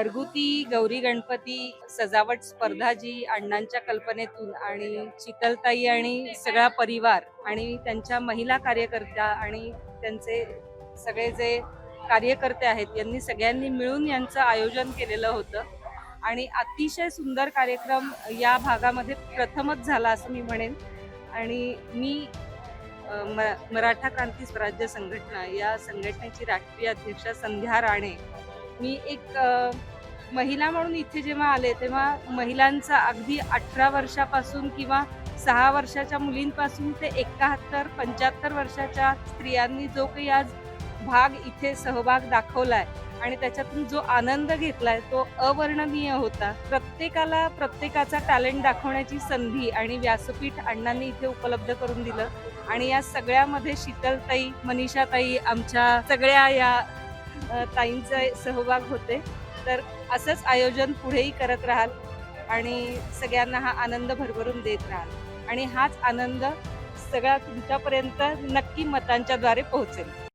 घरगुती गौरी गणपती सजावट स्पर्धा जी अण्णांच्या कल्पनेतून आणि शीतलताई आणि सगळा परिवार आणि त्यांच्या महिला कार्यकर्त्या आणि त्यांचे सगळे जे कार्यकर्ते आहेत यांनी सगळ्यांनी मिळून यांचं आयोजन केलेलं होतं. आणि अतिशय सुंदर कार्यक्रम या भागामध्ये प्रथमच झाला असं मी म्हणेन. आणि मी मराठा क्रांती स्वराज्य संघटना या संघटनेची राष्ट्रीय अध्यक्ष संध्या राणे मी एक महिला म्हणून इथे जेव्हा आले तेव्हा महिलांचा अगदी अठरा वर्षापासून किंवा सहा वर्षाच्या मुलींपासून ते एकाहत्तर पंच्याहत्तर वर्षाच्या स्त्रियांनी जो काही आज भाग इथे सहभाग दाखवलाय आणि त्याच्यातून जो आनंद घेतलाय तो अवर्णनीय होता. प्रत्येकाला प्रत्येकाचा टॅलेंट दाखवण्याची संधी आणि व्यासपीठ अण्णांनी इथे उपलब्ध करून दिलं. आणि या सगळ्यामध्ये शीतलताई मनीषाताई आमच्या सगळ्या या ताईंचा सहभाग होते. तर असंच आयोजन पुढेही करत राहाल आणि सगळ्यांना हा आनंद भरभरून देत राहाल. आणि हाच आनंद सगळा तुमच्यापर्यंत नक्की मतांच्याद्वारे पोहोचेल.